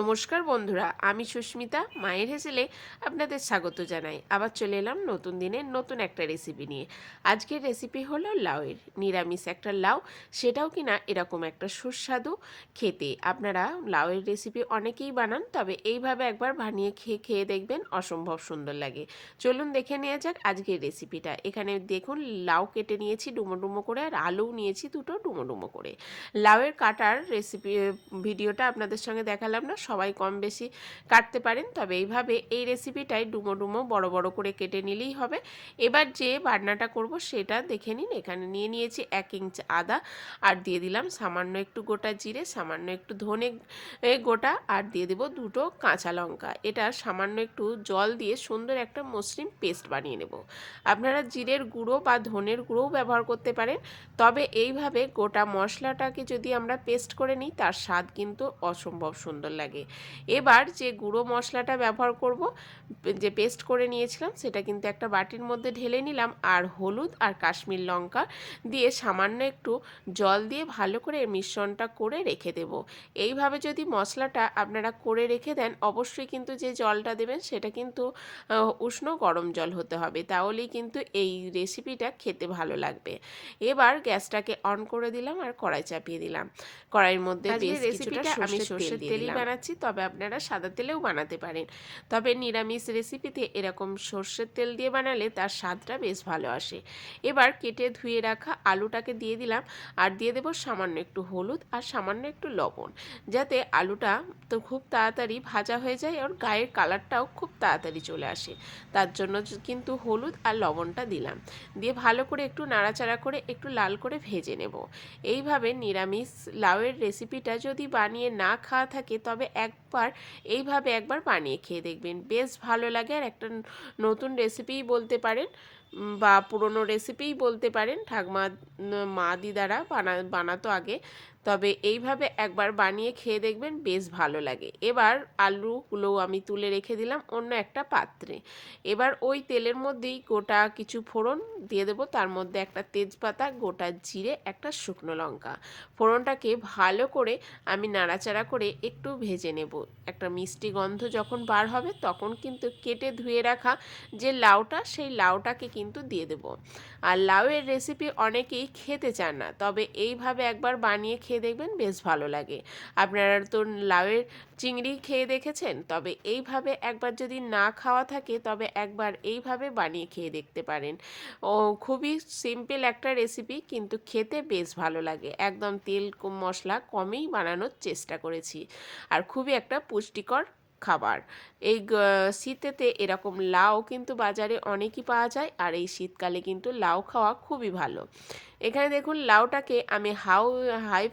নমস্কার বন্ধুরা, আমি সুস্মিতা, মায়ের হেসেলে আপনাদের স্বাগত জানাই। আবার চলে এলাম নতুন দিনের নতুন একটা রেসিপি নিয়ে। আজকের রেসিপি হলো লাউয়ের, নিরামিষ একটা লাউ, সেটাও কিনা এরকম একটা সুস্বাদু খেতে। আপনারা লাউয়ের রেসিপি অনেকেই বানান, তবে এইভাবে একবার বানিয়ে খেয়ে খেয়ে দেখবেন অসম্ভব সুন্দর লাগে। চলুন দেখে নেওয়া যাক আজকের রেসিপিটা এখানে দেখুন, লাউ কেটে নিয়েছি ডুমো ডুমো করে, আর আলু নিয়েছি দুটো ডুমো ডুমো করে। লাউয়ের কাটার রেসিপি ভিডিওটা আপনাদের সঙ্গে দেখালাম না সবাই কম বেশি কাটতে পারেন। তবে এইভাবে এই রেসিপিটাই ডুমো ডুমো বড় বড় করে কেটে নিলেই হবে। এবার যে বাটনাটা করব সেটা দেখে নিন। এখানে নিয়ে নিয়েছি এক ইঞ্চ আদা আর দিয়ে দিলাম সামান্য একটু গোটা জিরে, সামান্য একটু ধনে গোটা আর দিয়ে দেবো দুটো কাঁচা লঙ্কা। এটা সামান্য একটু জল দিয়ে সুন্দর একটা মসৃণ পেস্ট বানিয়ে নেব। আপনারা জিরের গুঁড়ো বা ধনের গুঁড়োও ব্যবহার করতে পারেন। তবে এইভাবে গোটা মশলাটাকে যদি আমরা পেস্ট করে নিই, তার স্বাদ কিন্তু অসম্ভব সুন্দর লাগে। এবার যে গুঁড়ো মশলাটা ব্যবহার করব যে পেস্ট করে নিয়েছিলাম সেটা কিন্তু একটা বাটির মধ্যে ঢেলে নিলাম আর হলুদ আর কাশ্মীর লঙ্কা দিয়ে সামান্য একটু জল দিয়ে ভালো করে মিশ্রণটা করে রেখে দেব। এইভাবে যদি মশলাটা আপনারা করে রেখে দেন অবশ্যই কিন্তু যে জলটা দেবেন সেটা কিন্তু উষ্ণ গরম জল হতে হবে। তাহলেই কিন্তু এই রেসিপিটা খেতে ভালো লাগবে। এবার গ্যাসটাকে অন করে দিলাম আর কড়াই চাপিয়ে দিলাম। কড়াইয়ের মধ্যে বেশ কিছুটা আমি সর্ষের তেল সর্ষের তেলই দিলাম। বানাচ্ছি, তবে আপনারা সাদা তেলেও বানাতে পারেন। তবে নিরামিষ রেসিপিতে এরকম সর্ষের তেল দিয়ে বানালে তার স্বাদটা বেশ ভালো আসে। এবার কেটে ধুয়ে রাখা আলুটাকে দিয়ে দিলাম, আর দিয়ে দেবো সামান্য একটু হলুদ আর সামান্য একটু লবণ। যাতে আলুটা তো খুব তাড়াতাড়ি ভাজা হয়ে যায় আর গায়ের কালারটাও খুব তাড়াতাড়ি চলে আসে। তার জন্য কিন্তু হলুদ আর লবণটা দিলাম। দিয়ে ভালো করে একটু নাড়াচাড়া করে একটু লাল করে ভেজে নেব। এইভাবে নিরামিষ লাউয়ের রেসিপিটা যদি বানিয়ে না খাওয়া থাকে, তবে একবার, এইভাবে একবার বানিয়ে খেয়ে দেখবেন। বেশ ভালো লাগে আর একটা নতুন রেসিপিই বলতে পারেন বা পুরনো রেসিপিই বলতে পারেন। ঠাকমা মা দিদারা বানা, বানাতো আগে। তবে এইভাবে একবার বানিয়ে খেয়ে দেখবেন বেশ ভালো লাগে। এবার আলুগুলো আমি তুলে রেখে দিলাম অন্য একটা পাত্রে। এবার ওই তেলের মধ্যেই গোটা কিছু ফোড়ন দিয়ে দেবো। তার মধ্যে একটা তেজপাতা, গোটা জিরে, একটা শুকনো লঙ্কা। ফোড়নটাকে ভালো করে আমি নাড়াচাড়া করে একটু ভেজে নেব। একটা মিষ্টি গন্ধ যখন বার হবে তখন কিন্তু কেটে ধুয়ে রাখা যে লাউটা, সেই লাউটাকে কিন্তু দিয়ে দেব। আর লাউয়ের রেসিপি অনেকেই খেতে চান না, তবে এইভাবে একবার বানিয়ে খেয়ে দেখবেন বেশ ভালো লাগে। আপনারা তো লাউয়ের চিংড়ি খেয়ে দেখেছেন? তবে এইভাবে একবার যদি না খাওয়া থাকে, তবে একবার এইভাবে বানিয়ে খেয়ে দেখতে পারেন। ও, খুবই সিম্পল একটা রেসিপি কিন্তু খেতে বেশ ভালো লাগে। একদম তেল মশলা কমেই বানানোর চেষ্টা করেছি। আর খুবই একটা পুষ্টিকর খাবার। এই শীতেতে এরকম লাউ কিন্তু বাজারে অনেকই পাওয়া যায় আর এই শীতকালে কিন্তু লাউ খাওয়া খুবই ভালো। এখানে দেখুন লাউটাকে আমি হাউ হাই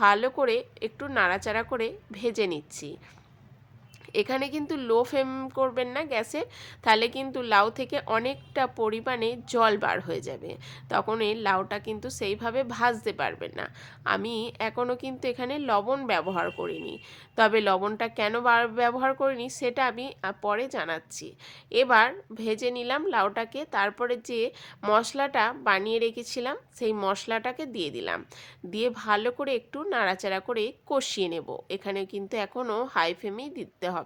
ভালো করে একটু নাড়াচাড়া করে ভেজে নিচ্ছি। এখানে কিন্তু লো ফ্লেম করবেন না গ্যাসে, তাহলে কিন্তু লাউ থেকে অনেকটা পরিমাণে জল বার হয়ে যাবে। তখন এই লাউটা কিন্তু সেইভাবে ভাজতে পারবেন না। আমি এখনও কিন্তু এখানে লবণ ব্যবহার করিনি। তবে লবণটা কেন ব্যবহার করিনি সেটা আমি পরে জানাচ্ছি। এবার ভেজে নিলাম লাউটাকে, তারপরে যে মশলাটা বানিয়ে রেখেছিলাম সেই মশলাটাকে দিয়ে দিলাম। দিয়ে ভালো করে একটু নাড়াচাড়া করে কষিয়ে নেব। এখানে কিন্তু এখনও হাই ফ্লেমেই দিতে হবে।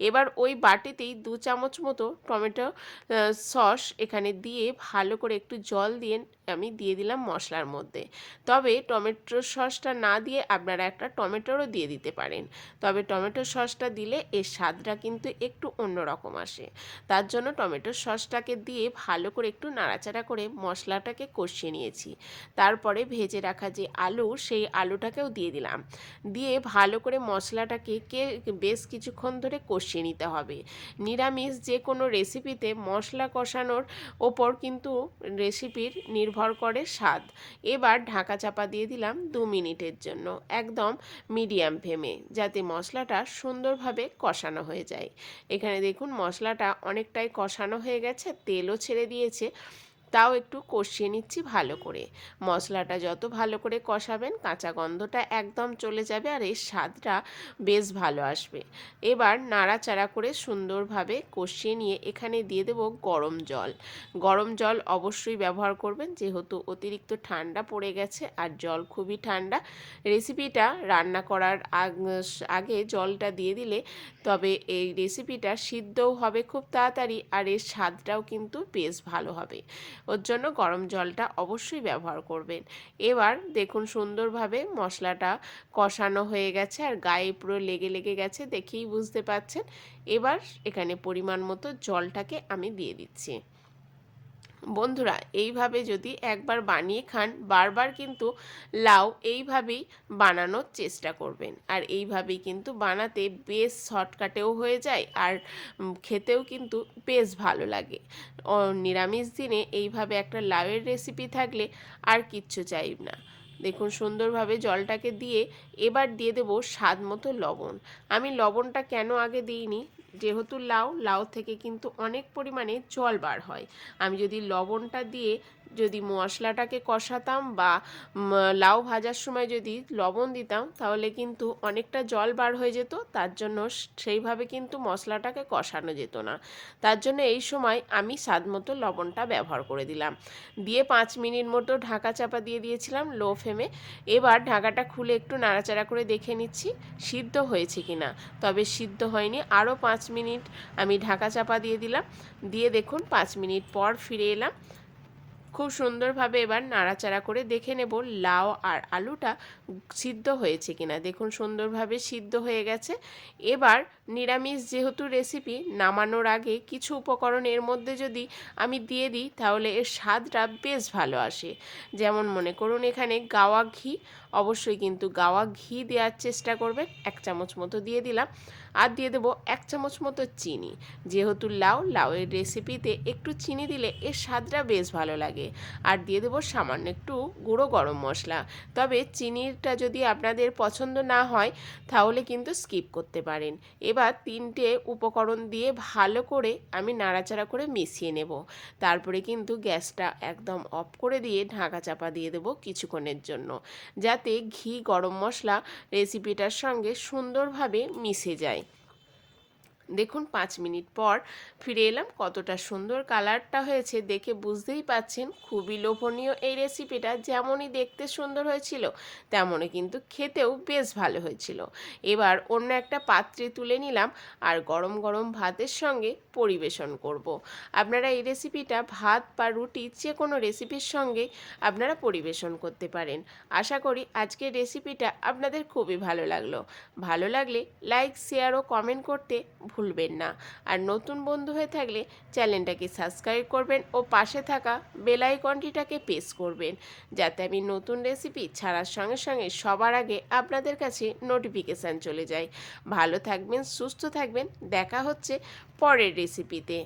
এবার ওই বাটিতেই দু চামচ মতো টমেটো সস এখানে দিয়ে ভালো করে একটু জল দিয়ে আমি দিয়ে দিলাম মশলার মধ্যে। তবে টমেটো সসটা না দিয়ে আপনারা একটা টমেটোরও দিয়ে দিতে পারেন। তবে টমেটো সসটা দিলে এর স্বাদটা কিন্তু একটু অন্যরকম আসে। তার জন্য টমেটো সসটাকে দিয়ে ভালো করে একটু নাড়াচাড়া করে মশলাটাকে কষিয়ে নিয়েছি। তারপরে ভেজে রাখা যে আলু, সেই আলুটাকেও দিয়ে দিলাম। দিয়ে ভালো করে মশলাটাকে কে বেশ কিছুক্ষণ ধরে কষিয়ে নিতে হবে। নিরামিষ যে কোনো রেসিপিতে মশলা কষানোর ওপর কিন্তু রেসিপির নির্ভর করে স্বাদ। এবার ঢাকা চাপা দিয়ে দিলাম দু মিনিটের জন্য, একদম মিডিয়াম ফ্লেমে, যাতে মশলাটা সুন্দরভাবে কষানো হয়ে যায়। এখানে দেখুন মশলাটা অনেকটাই কষানো হয়ে গেছে, তেলও ছেড়ে দিয়েছে। তাও একটু কষিয়ে নিচ্ছি ভালো করে। মশলাটা যত ভালো করে কষাবেন, কাঁচা গন্ধটা একদম চলে যাবে আর এর স্বাদটা বেশ ভালো আসবে। এবার নাড়াচাড়া করে সুন্দরভাবে কষিয়ে নিয়ে এখানে দিয়ে দেব গরম জল। গরম জল অবশ্যই ব্যবহার করবেন, যেহেতু অতিরিক্ত ঠান্ডা পড়ে গেছে আর জল খুবই ঠান্ডা। রেসিপিটা রান্না করার আগ- জলটা দিয়ে দিলে তবে এই রেসিপিটা সিদ্ধও হবে খুব তাড়াতাড়ি আর এর স্বাদটাও কিন্তু বেশ ভালো হবে। ওর জন্য গরম জলটা অবশ্যই ব্যবহার করবেন। এবার দেখুন সুন্দরভাবে মশলাটা কষানো হয়ে গেছে আর গায়ে পুরো লেগে লেগে গেছে দেখেই বুঝতে পাচ্ছেন। এবার এখানে পরিমাণ মতো জলটাকে আমি দিয়ে দিচ্ছি। বন্ধুরা, এইভাবে যদি একবার বানিয়ে খান, বারবার কিন্তু লাউ এইভাবেই বানানোর চেষ্টা করবেন। আর এইভাবেই কিন্তু বানাতে বেশ শর্টকাটেও হয়ে যায় আর খেতেও কিন্তু বেশ ভালো লাগে। নিরামিষ দিনে এইভাবে একটা লাউয়ের রেসিপি থাকলে আর কিচ্ছু চাই না। দেখুন, সুন্দরভাবে জলটাকে দিয়ে এবার দিয়ে দেবো স্বাদ মতো লবণ। আমি লবণটা কেন আগে দিইনি? যেহেতু লাউ লাউ থেকে কিন্তু অনেক পরিমাণে জল বার হয়। আমি যদি লবণটা দিয়ে যদি মশলাটাকে কষাতাম বা লাউ ভাজার সময় যদি লবণ দিতাম, তাহলে কিন্তু অনেকটা জল বার হয়ে যেত। তার জন্য সেইভাবে কিন্তু মশলাটাকে কষানো যেত না। তার জন্য এই সময় আমি স্বাদ মতো লবণটা ব্যবহার করে দিলাম। দিয়ে পাঁচ মিনিট মতো ঢাকা চাপা দিয়ে দিয়েছিলাম লো ফ্লেমে। এবার ঢাকাটা খুলে একটু নাড়াচাড়া করে দেখে নিচ্ছি সিদ্ধ হয়েছে কিনা। তবে সিদ্ধ হয়নি, আরও পাঁচ মিনিট আমি ঢাকা চাপা দিয়ে দিলাম। দিয়ে দেখুন পাঁচ মিনিট পর ফিরে এলাম। খুব সুন্দরভাবে এবার নাড়াচাড়া করে দেখে নেব লাউ আর আলুটা সিদ্ধ হয়েছে কিনা। দেখুন সুন্দরভাবে সিদ্ধ হয়ে গেছে। এবার নিরামিষ যেহেতু রেসিপি নামানোর আগে কিছু উপকরণ এর মধ্যে যদি আমি দিয়ে দিই, তাহলে এর স্বাদটা বেশ ভালো আসে। যেমন মনে করুন এখানে গাওয়া ঘি, অবশ্যই কিন্তু গাওয়া ঘি দেওয়ার চেষ্টা করবেন। এক চামচ মতো দিয়ে দিলাম। আর দিয়ে দেবো এক চামচ মতো চিনি। যেহেতু লাউ, লাউয়ের রেসিপিতে একটু চিনি দিলে এর স্বাদটা বেশ ভালো লাগে। আর দিয়ে দেবো সামান্য একটু গুঁড়ো গরম মশলা। তবে চিনিটা যদি আপনাদের পছন্দ না হয়, তাহলে কিন্তু স্কিপ করতে পারেন। এবার তিনটে উপকরণ দিয়ে ভালো করে আমি নাড়াচাড়া করে মিশিয়ে নেব। তারপরে কিন্তু গ্যাসটা একদম অফ করে দিয়ে ঢাকা চাপা দিয়ে দেবো কিছুক্ষণের জন্য। যাতে ঘি, গরম মশলা রেসিপিটার সঙ্গে সুন্দরভাবে মিশে যায়। দেখুন, পাঁচ মিনিট পর ফিরে এলাম। কতটা সুন্দর কালারটা হয়েছে দেখে বুঝতেই পাচ্ছেন, খুবই লোভনীয় এই রেসিপিটা যেমনই দেখতে সুন্দর হয়েছিল, তেমনই কিন্তু খেতেও বেশ ভালো হয়েছিল। এবার অন্য একটা পাত্রে তুলে নিলাম আর গরম গরম ভাতের সঙ্গে পরিবেশন করব। আপনারা এই রেসিপিটা ভাত বা রুটি যে কোনো রেসিপির সঙ্গে আপনারা পরিবেশন করতে পারেন। আশা করি আজকের রেসিপিটা আপনাদের খুবই ভালো লাগল। ভালো লাগলে লাইক শেয়ার ও কমেন্ট করতে ভুলবেন না। আর নতুন বন্ধু হয়ে থাকলে চ্যানেলটাকে সাবস্ক্রাইব করবেন ও পাশে থাকা বেল আইকনটিটাকে প্রেস করবেন। যাতে আমি নতুন রেসিপি ছাড়ার সঙ্গে সঙ্গে সবার আগে আপনাদের কাছে নোটিফিকেশান চলে যায়। ভালো থাকবেন, সুস্থ থাকবেন। দেখা হচ্ছে পরের রেসিপিতে।